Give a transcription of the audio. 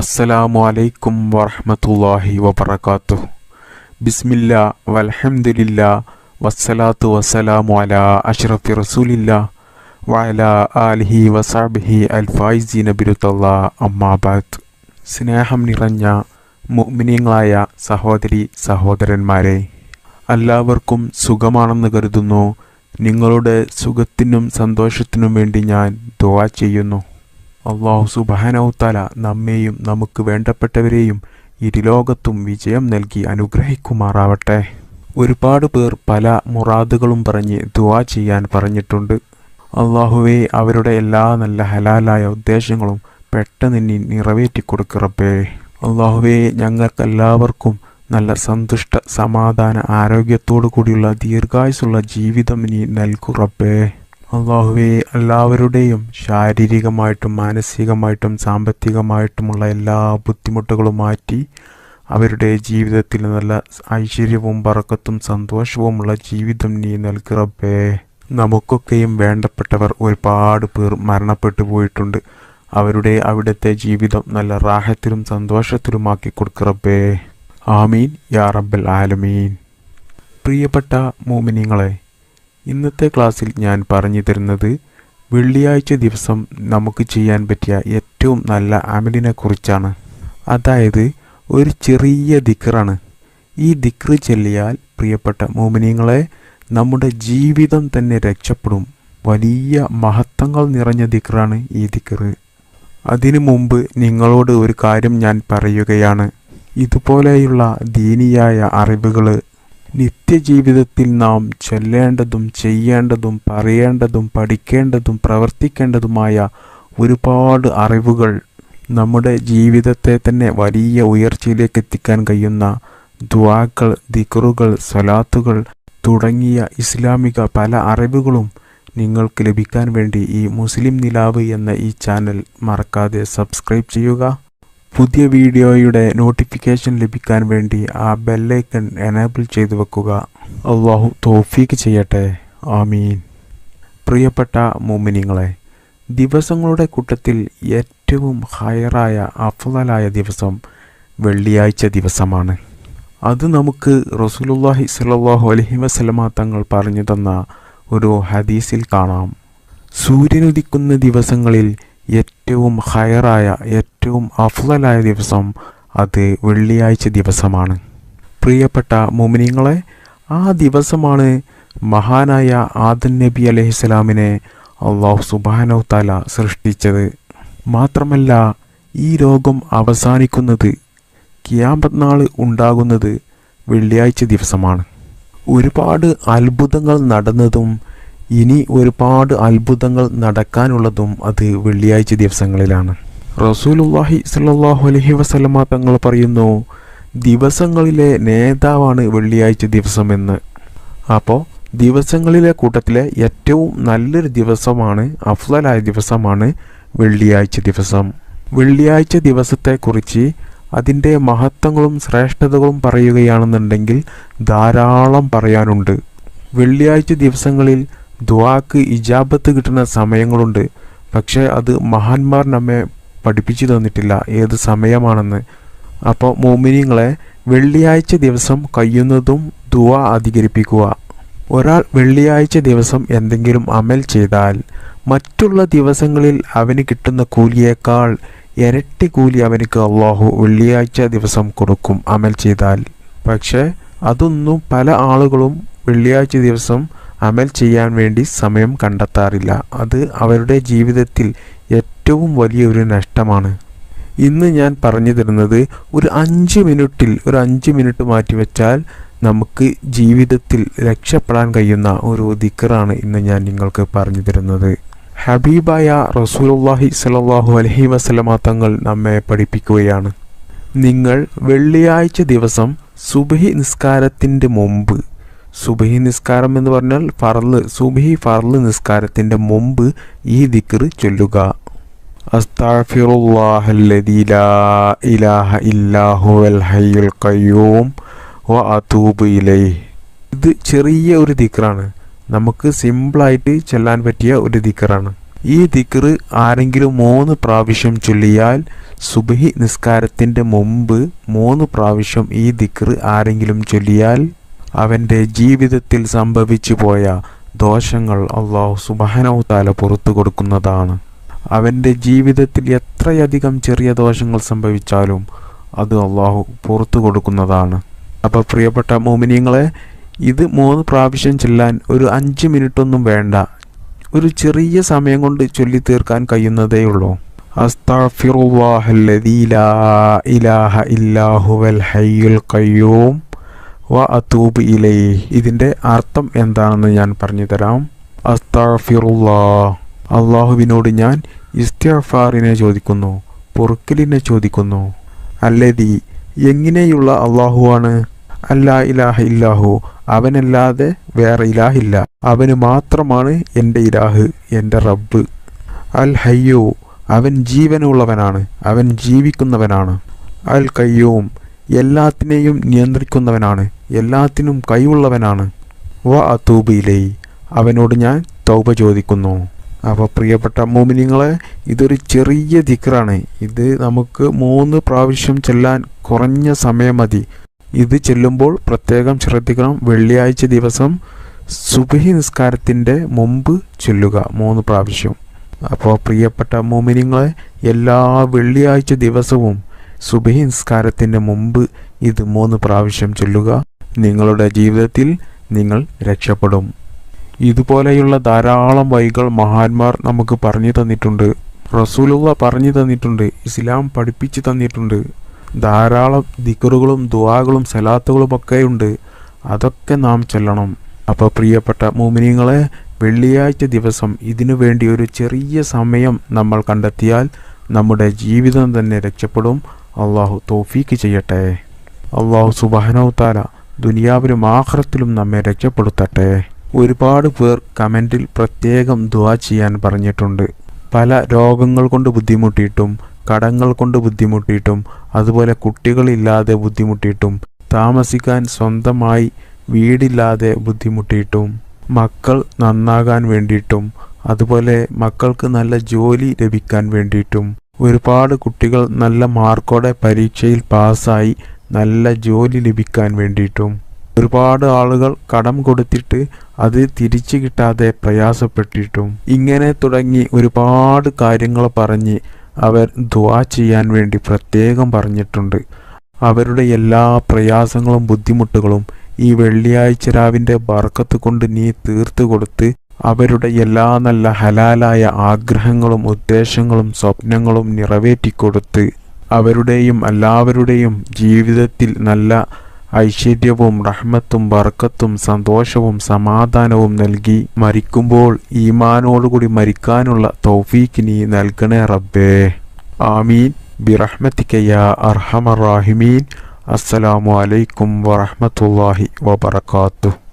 അസ്സലാമു അലൈക്കും വറഹ്മത്തുള്ളാഹി വബറകാതുഹു ബിസ്മില്ല വൽഹംദുലില്ല വസ്സലാത്തു വസ്സലാമു അല അഷ്റഫി റസൂലില്ല വഅല ആലിഹി വസഹ്ബിഹി അൽഫായിസി ബിരുത്തല്ലാ അമ്മാബാദ് സ്നേഹം നിറഞ്ഞ മുഅ്മിനീങ്ങളായ സഹോദരി സഹോദരന്മാരെ എല്ലാവർക്കും സുഖമാണെന്ന് കരുതുന്നു. നിങ്ങളുടെ സുഖത്തിനും സന്തോഷത്തിനും വേണ്ടി ഞാൻ ദുവാ ചെയ്യുന്നു. അള്ളാഹു സുബാനൗത്താല നമ്മെയും നമുക്ക് വേണ്ടപ്പെട്ടവരെയും ഇരുലോകത്തും വിജയം നൽകി അനുഗ്രഹിക്കുമാറാവട്ടെ. ഒരുപാട് പേർ പല മുറാദുകളും പറഞ്ഞ് ദുവാ ചെയ്യാൻ പറഞ്ഞിട്ടുണ്ട്. അള്ളാഹുവെ അവരുടെ എല്ലാ നല്ല ഹലാലായ ഉദ്ദേശങ്ങളും പെട്ടെന്ന് നീ നിറവേറ്റി കൊടുക്കറപ്പേ അള്ളാഹുവെ ഞങ്ങൾക്കെല്ലാവർക്കും നല്ല സന്തുഷ്ട സമാധാന ആരോഗ്യത്തോടു കൂടിയുള്ള ദീർഘായുസുള്ള ജീവിതം നീ നൽകുറപ്പേ അള്ളാഹുവെ എല്ലാവരുടെയും ശാരീരികമായിട്ടും മാനസികമായിട്ടും സാമ്പത്തികമായിട്ടുമുള്ള എല്ലാ ബുദ്ധിമുട്ടുകളും മാറ്റി അവരുടെ ജീവിതത്തിൽ നല്ല ഐശ്വര്യവും പറക്കത്തും സന്തോഷവുമുള്ള ജീവിതം നീ നൽകുറപ്പേ നമുക്കൊക്കെയും വേണ്ടപ്പെട്ടവർ ഒരുപാട് പേർ മരണപ്പെട്ടു പോയിട്ടുണ്ട്. അവരുടെ അവിടുത്തെ ജീവിതം നല്ല റാഹത്തിലും സന്തോഷത്തിലുമാക്കി കൊടുക്കറബേ ആമീൻ. യാ റബ്ബൽ ആലമീൻ. പ്രിയപ്പെട്ട മോമിനിങ്ങളെ ഇന്നത്തെ ക്ലാസ്സിൽ ഞാൻ പറഞ്ഞു തരുന്നത് വെള്ളിയാഴ്ച ദിവസം നമുക്ക് ചെയ്യാൻ പറ്റിയ ഏറ്റവും നല്ല അമലിനെ കുറിച്ചാണ്. അതായത് ഒരു ചെറിയ ദിക്റാണ്. ഈ ദിക്റ് ചൊല്ലിയാൽ പ്രിയപ്പെട്ട മോമിനിയങ്ങളെ നമ്മുടെ ജീവിതം തന്നെ രക്ഷപ്പെടും. വലിയ മഹത്വങ്ങൾ നിറഞ്ഞ ദിക്റാണ് ഈ ദിക്റ്. അതിനു മുമ്പ് നിങ്ങളോട് ഒരു കാര്യം ഞാൻ പറയുകയാണ്. ഇതുപോലെയുള്ള ദീനിയായ അറിവുകൾ നിത്യജീവിതത്തിൽ നാം ചൊല്ലേണ്ടതും ചെയ്യേണ്ടതും പറയേണ്ടതും പഠിക്കേണ്ടതും പ്രവർത്തിക്കേണ്ടതുമായ ഒരുപാട് അറിവുകൾ നമ്മുടെ ജീവിതത്തെ തന്നെ വലിയ ഉയർച്ചയിലേക്ക് എത്തിക്കാൻ കഴിയുന്ന ദ്വാക്കൾ ദിക്റുകൾ സ്വലാത്തുകൾ തുടങ്ങിയ ഇസ്ലാമിക പല അറിവുകളും നിങ്ങൾക്ക് ലഭിക്കാൻ വേണ്ടി ഈ മുസ്ലിം നിലാവ് എന്ന ഈ ചാനൽ മറക്കാതെ സബ്സ്ക്രൈബ് ചെയ്യുക. പുതിയ വീഡിയോയുടെ നോട്ടിഫിക്കേഷൻ ലഭിക്കാൻ വേണ്ടി ആ ബെല്ലൈക്കൺ എനേബിൾ ചെയ്തു വെക്കുക. അള്ളാഹു തോഫീക്ക് ചെയ്യട്ടെ. ആമീൻ. പ്രിയപ്പെട്ട മോമിനിങ്ങളെ ദിവസങ്ങളുടെ കൂട്ടത്തിൽ ഏറ്റവും ഹയറായ അഫലായ ദിവസം വെള്ളിയാഴ്ച ദിവസമാണ്. അത് നമുക്ക് റസൂലുള്ളാഹി സ്വല്ലല്ലാഹു അലൈഹി വസല്ലമ തങ്ങൾ പറഞ്ഞു തന്ന ഒരു ഹദീസിൽ കാണാം. സൂര്യനുദിക്കുന്ന ദിവസങ്ങളിൽ ഏറ്റവും ഹയറായ ഏറ്റവും അഫ്ലലായ ദിവസം അത് വെള്ളിയാഴ്ച ദിവസമാണ്. പ്രിയപ്പെട്ട മുമിനിങ്ങളെ ആ ദിവസമാണ് മഹാനായ ആദൻ നബി അലൈഹിസ്സലാമിനെ അള്ളാഹു സുബാനോ താല സൃഷ്ടിച്ചത്. മാത്രമല്ല ഈ രോഗം അവസാനിക്കുന്നത് കിയാമത് നാൾ ഉണ്ടാകുന്നത് വെള്ളിയാഴ്ച ദിവസമാണ്. ഒരുപാട് അത്ഭുതങ്ങൾ നടന്നതും ഇനി ഒരുപാട് അത്ഭുതങ്ങൾ നടക്കാനുള്ളതും അത് വെള്ളിയാഴ്ച ദിവസങ്ങളിലാണ്. റസൂലുല്ലാഹി സല്ലാഹു അലഹി വസ്ലമ തങ്ങൾ പറയുന്നു ദിവസങ്ങളിലെ നേതാവാണ് വെള്ളിയാഴ്ച ദിവസമെന്ന് അപ്പോൾ ദിവസങ്ങളിലെ കൂട്ടത്തിലെ ഏറ്റവും നല്ലൊരു ദിവസമാണ് അഫ്ലായ ദിവസമാണ് വെള്ളിയാഴ്ച ദിവസം. വെള്ളിയാഴ്ച ദിവസത്തെക്കുറിച്ച് അതിന്റെ മഹത്വങ്ങളും ശ്രേഷ്ഠതകളും പറയുകയാണെന്നുണ്ടെങ്കിൽ ധാരാളം പറയാനുണ്ട്. വെള്ളിയാഴ്ച ദിവസങ്ങളിൽ ദ്വാക്ക് ഇജാബത്ത് കിട്ടുന്ന സമയങ്ങളുണ്ട്. പക്ഷേ അത് മഹാന്മാർ നമ്മെ പഠിപ്പിച്ചു തന്നിട്ടില്ല. ഏത് സമയമാണെന്ന്. അപ്പോൾ മോമിനിങ്ങളെ വെള്ളിയാഴ്ച ദിവസം കഴിയുന്നതും ദുവ അധികരിപ്പിക്കുക. ഒരാൾ വെള്ളിയാഴ്ച ദിവസം എന്തെങ്കിലും അമൽ ചെയ്താൽ മറ്റുള്ള ദിവസങ്ങളിൽ അവന് കിട്ടുന്ന കൂലിയേക്കാൾ ഇരട്ടി കൂലി അവനക്ക് അള്ളാഹു വെള്ളിയാഴ്ച ദിവസം കൊടുക്കും അമൽ ചെയ്താൽ. പക്ഷേ അതൊന്നും പല ആളുകളും വെള്ളിയാഴ്ച ദിവസം അമൽ ചെയ്യാൻ വേണ്ടി സമയം കണ്ടെത്താറില്ല. അത് അവരുടെ ജീവിതത്തിൽ ഏറ്റവും വലിയൊരു നഷ്ടമാണ്. ഇന്ന് ഞാൻ പറഞ്ഞു തരുന്നത് ഒരു അഞ്ച് മിനിറ്റിൽ ഒരു അഞ്ച് മിനിറ്റ് മാറ്റിവെച്ചാൽ നമുക്ക് ജീവിതത്തിൽ രക്ഷപ്പെടാൻ കഴിയുന്ന ഒരു ദിക്കറാണ് ഇന്ന് ഞാൻ നിങ്ങൾക്ക് പറഞ്ഞു തരുന്നത്. ഹബീബായ റസൂലുള്ളാഹി സ്വല്ലല്ലാഹു അലൈഹി വസല്ലമ തങ്ങൾ നമ്മെ പഠിപ്പിക്കുകയാണ്. നിങ്ങൾ വെള്ളിയാഴ്ച ദിവസം സുബഹി നിസ്കാരത്തിന്റെ മുമ്പ് സുബഹി നിസ്കാരം എന്ന് പറഞ്ഞാൽ ഫർൾ സുബഹി ഫർൾ നിസ്കാരത്തിന്റെ മുമ്പ് ഈ ദിക്ർ ചൊല്ലുക. ഇത് ചെറിയ ഒരു ദിക്റാണ്. നമുക്ക് സിമ്പിളായിട്ട് ചെല്ലാൻ പറ്റിയ ഒരു ദിക്റാണ്. ഈ ദിക്ർ ആരെങ്കിലും മൂന്ന് പ്രാവശ്യം ചൊല്ലിയാൽ സുബഹി നിസ്കാരത്തിന്റെ മുമ്പ് മൂന്ന് പ്രാവശ്യം ഈ ദിക്ർ ആരെങ്കിലും ചൊല്ലിയാൽ അവന്റെ ജീവിതത്തിൽ സംഭവിച്ചു പോയ ദോഷങ്ങൾ അള്ളാഹു താല പുറത്തു കൊടുക്കുന്നതാണ്. അവന്റെ ജീവിതത്തിൽ എത്രയധികം ചെറിയ ദോഷങ്ങൾ സംഭവിച്ചാലും അത് അള്ളാഹു പുറത്തു കൊടുക്കുന്നതാണ്. അപ്പോൾ പ്രിയപ്പെട്ട മോമിനിയങ്ങളെ ഇത് മൂന്ന് പ്രാവശ്യം ചെല്ലാൻ ഒരു അഞ്ച് മിനിറ്റൊന്നും വേണ്ട. ഒരു ചെറിയ സമയം കൊണ്ട് ചൊല്ലി തീർക്കാൻ കഴിയുന്നതേ ഉള്ളൂ. അസ്തഗ്ഫിറുല്ലാഹല്ലദീ ലാ ഇലാഹ ഇല്ലാഹുവൽ ഹയ്യുൽ ഖയ്യൂം. വ അതൂബ് ഇലൈഹി. ഇതിന്റെ അർത്ഥം എന്താണെന്ന് ഞാൻ പറഞ്ഞു തരാം അസ്തഗ്ഫിറുല്ലാ അള്ളാഹുവിനോട് ഞാൻ ഇസ്തിഗ്ഫാറിനെ ചോദിക്കുന്നു പൊറുക്കലിനെ ചോദിക്കുന്നു. അല്ലതി എങ്ങനെയുള്ള അള്ളാഹുവാണ്? അല്ലാ ഇലാഹ ഇല്ലാഹു അവനല്ലാതെ വേറെ ഇലാഹില്ല അവന് മാത്രമാണ് എന്റെ ഇലാഹ് എന്റെ റബ്ബ്. അൽ ഹയ്യോ അവൻ ജീവനുള്ളവനാണ് അവൻ ജീവിക്കുന്നവനാണ്. അൽ കയ്യൂം എല്ലാത്തിനെയും നിയന്ത്രിക്കുന്നവനാണ്. എല്ലാത്തിനും കൈവുള്ളവനാണ് വ അതൂബിയിലേ അവനോട് ഞാൻ തൗബ ചോദിക്കുന്നു. അപ്പോൾ പ്രിയപ്പെട്ട മോമിനിങ്ങളെ ഇതൊരു ചെറിയ ദിക്റാണ്. ഇത് നമുക്ക് മൂന്ന് പ്രാവശ്യം ചെല്ലാൻ കുറഞ്ഞ സമയം മതി. ഇത് ചെല്ലുമ്പോൾ പ്രത്യേകം ശ്രദ്ധിക്കണം. വെള്ളിയാഴ്ച ദിവസം സുബഹി നിസ്കാരത്തിന്റെ മുമ്പ് ചൊല്ലുക മൂന്ന് പ്രാവശ്യം. അപ്പോൾ പ്രിയപ്പെട്ട മോമിനിങ്ങളെ എല്ലാ വെള്ളിയാഴ്ച ദിവസവും സുബഹി നിസ്കാരത്തിന്റെ മുമ്പ് ഇത് മൂന്ന് പ്രാവശ്യം ചൊല്ലുക. നിങ്ങളുടെ ജീവിതത്തിൽ നിങ്ങൾ രക്ഷപ്പെടും. ഇതുപോലെയുള്ള ധാരാളം വൈകൾ മഹാന്മാർ നമുക്ക് പറഞ്ഞു തന്നിട്ടുണ്ട്. റസൂലുള്ള പറഞ്ഞു തന്നിട്ടുണ്ട്. ഇസ്ലാം പഠിപ്പിച്ചു തന്നിട്ടുണ്ട്. ധാരാളം ദിക്കറുകളും ദുവാകളും സലാത്തുകളും ഒക്കെ ഉണ്ട്. അതൊക്കെ നാം ചെല്ലണം. അപ്പോൾ പ്രിയപ്പെട്ട മോമിനിയങ്ങളെ വെള്ളിയാഴ്ച ദിവസം ഇതിനു വേണ്ടി ഒരു ചെറിയ സമയം നമ്മൾ കണ്ടെത്തിയാൽ നമ്മുടെ ജീവിതം തന്നെ രക്ഷപ്പെടും. അള്ളാഹു തോഫീക്ക് ചെയ്യട്ടെ. അള്ളാഹു സുബാനവുത്താല ദുനിയാവിലും ആഹ്റത്തിലും നമ്മെ രക്ഷപ്പെടുത്തട്ടെ. ഒരുപാട് പേർ കമന്റിൽ പ്രത്യേകം ദുവാ ചെയ്യാൻ പറഞ്ഞിട്ടുണ്ട്. പല രോഗങ്ങൾ കൊണ്ട് ബുദ്ധിമുട്ടിയിട്ടും കടങ്ങൾ കൊണ്ട് ബുദ്ധിമുട്ടിയിട്ടും അതുപോലെ കുട്ടികളില്ലാതെ ബുദ്ധിമുട്ടിയിട്ടും താമസിക്കാൻ സ്വന്തമായി വീടില്ലാതെ ബുദ്ധിമുട്ടിയിട്ടും മക്കൾ നന്നാകാൻ വേണ്ടിയിട്ടും അതുപോലെ മക്കൾക്ക് നല്ല ജോലി ലഭിക്കാൻ വേണ്ടിയിട്ടും ഒരുപാട് കുട്ടികൾ നല്ല മാർക്കോടെ പരീക്ഷയിൽ പാസ്സായി നല്ല ജോലി ലഭിക്കാൻ വേണ്ടിയിട്ടും ഒരുപാട് ആളുകൾ കടം കൊടുത്തിട്ട് അത് തിരിച്ചു കിട്ടാതെ പ്രയാസപ്പെട്ടിട്ടും ഇങ്ങനെ തുടങ്ങി ഒരുപാട് കാര്യങ്ങൾ പറഞ്ഞ് അവർ ദുവാ ചെയ്യാൻ വേണ്ടി പ്രത്യേകം പറഞ്ഞിട്ടുണ്ട്. അവരുടെ എല്ലാ പ്രയാസങ്ങളും ബുദ്ധിമുട്ടുകളും ഈ വെള്ളിയാഴ്ച രാവിന്റെ ബർക്കത്ത് കൊണ്ട് നീ തീർത്തു കൊടുത്ത് അവരുടെ എല്ലാ നല്ല ഹലാലായ ആഗ്രഹങ്ങളും ഉദ്ദേശങ്ങളും സ്വപ്നങ്ങളും നിറവേറ്റിക്കൊടുത്ത് അവരുടെയും എല്ലാവരുടെയും ജീവിതത്തിൽ നല്ല ഐശ്വര്യവും റഹ്മത്തും വർക്കത്തും സന്തോഷവും സമാധാനവും നൽകി മരിക്കുമ്പോൾ ഈമാനോടുകൂടി മരിക്കാനുള്ള തൗഫീക്ക് നീ നൽകണേ റബ്ബേ. ആമീൻ. ബിറഹ്മത്തിക്കയ്യ അർഹമറാഹിമീൻ അസ്സലാമു അലൈക്കും വറഹ്മത്തുള്ളാഹി വബറകാതുഹു.